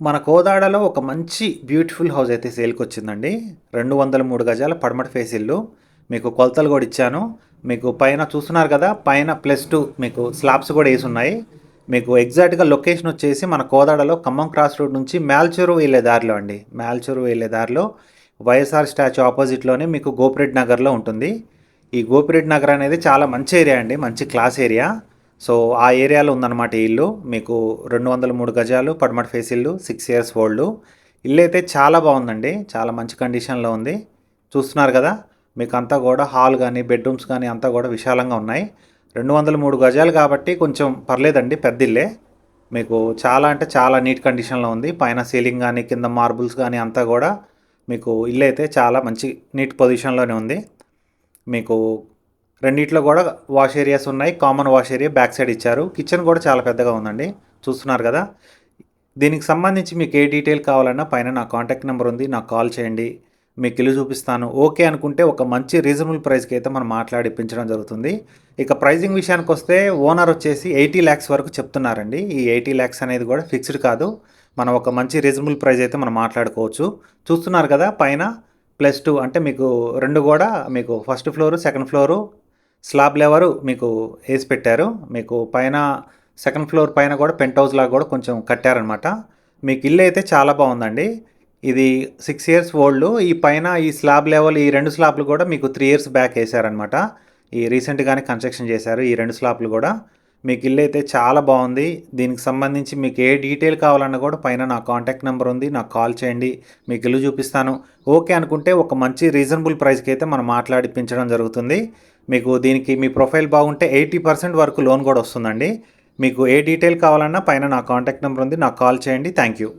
మన కోదాడలో ఒక మంచి బ్యూటిఫుల్ హౌస్ అయితే సేల్కి వచ్చిందండి రెండు వందల మూడు గజాల పడమటి ఫేస్ ఇల్లు. మీకు కొలతలు కూడా ఇచ్చాను. మీకు పైన చూస్తున్నారు కదా పైన ప్లస్ టూ మీకు స్లాబ్స్ కూడా వేసి ఉన్నాయి మీకు ఎగ్జాక్ట్గా లొకేషన్ వచ్చేసి మన కోదాడలో ఖమ్మం క్రాస్ రోడ్ నుంచి మేల్చూరు వెళ్ళే దారిలో అండి. మేల్చూరు వెళ్ళే దారిలో వైఎస్ఆర్ స్టాచ్యూ ఆపోజిట్లోనే మీకు గోపిరెడ్డి నగర్లో ఉంటుంది. ఈ గోపిరెడ్డి నగర్ అనేది చాలా మంచి ఏరియా అండి మంచి క్లాస్ ఏరియా. సో ఆ ఏరియాలో ఉందన్నమాట ఈ ఇల్లు. మీకు రెండు వందల మూడు గజాలు పడమటి ఫేస్ ఇల్లు సిక్స్ ఇయర్స్ ఓల్డ్ ఇల్లు అయితే చాలా బాగుందండి. చాలా మంచి కండిషన్లో ఉంది. చూస్తున్నారు కదా మీకు అంతా కూడా హాల్ కానీ బెడ్రూమ్స్ కానీ అంతా కూడా విశాలంగా ఉన్నాయి. రెండు వందల మూడు గజాలు కాబట్టి కొంచెం పర్లేదండి పెద్ద ఇల్లే. మీకు చాలా అంటే చాలా నీట్ కండిషన్లో ఉంది. పైన సీలింగ్ కానీ కింద మార్బుల్స్ కానీ అంతా కూడా మీకు ఇల్లు అయితే చాలా మంచి నీట్ పొజిషన్లోనే ఉంది. మీకు రెండిట్లో కూడా వాష్ ఏరియాస్ ఉన్నాయి. Common wash area back side ఇచ్చారు. కిచెన్ కూడా చాలా పెద్దగా ఉందండి. చూస్తున్నారు కదా. దీనికి సంబంధించి మీకు ఏ డీటెయిల్ కావాలన్నా పైన నా కాంటాక్ట్ నెంబర్ ఉంది. నాకు కాల్ చేయండి. మీకు ఇల్లు చూపిస్తాను. ఓకే అనుకుంటే ఒక మంచి రీజనబుల్ ప్రైస్కి అయితే మనం మాట్లాడి ఇప్పించడం జరుగుతుంది. ఇక ప్రైజింగ్ విషయానికి వస్తే ఓనర్ వచ్చేసి ఎయిటీ ల్యాక్స్ వరకు చెప్తున్నారండి. ఈ ఎయిటీ ల్యాక్స్ అనేది కూడా ఫిక్స్డ్ కాదు. మనం ఒక మంచి రీజనబుల్ ప్రైస్ అయితే మనం మాట్లాడుకోవచ్చు. చూస్తున్నారు కదా పైన ప్లస్ టూ అంటే మీకు రెండు కూడా మీకు first floor second floor slab level మీకు వేసి పెట్టారు. మీకు పైన సెకండ్ ఫ్లోర్ పైన కూడా పెంట్ హౌస్ లాగా కూడా కొంచెం కట్టారనమాట. మీకు ఇల్లు అయితే చాలా బాగుందండి. ఇది సిక్స్ ఇయర్స్ ఓల్డ్. ఈ పైన ఈ స్లాబ్ లెవెల్ ఈ రెండు స్లాబ్లు కూడా మీకు త్రీ ఇయర్స్ బ్యాక్ వేసారనమాట. ఈ రీసెంట్గానే కన్స్ట్రక్షన్ చేశారు ఈ రెండు స్లాబ్లు కూడా. మీకు ఇల్లు అయితే చాలా బాగుంది. దీనికి సంబంధించి మీకు ఏ డీటెయిల్ కావాలన్నా కూడా పైన నా కాంటాక్ట్ నెంబర్ ఉంది. నాకు కాల్ చేయండి. మీకు ఇల్లు చూపిస్తాను. ఓకే అనుకుంటే ఒక మంచి రీజనబుల్ ప్రైస్కి అయితే మనం మాట్లాడిపించడం జరుగుతుంది. మీకు దీనికి మీ ప్రొఫైల్ బాగుంటే ఎయిటీ పర్సెంట్ వరకు లోన్ కూడా వస్తుందండి. మీకు ఏ డీటెయిల్ కావాలన్నా పైన నా కాంటాక్ట్ నెంబర్ ఉంది. నాకు కాల్ చేయండి. Thank you.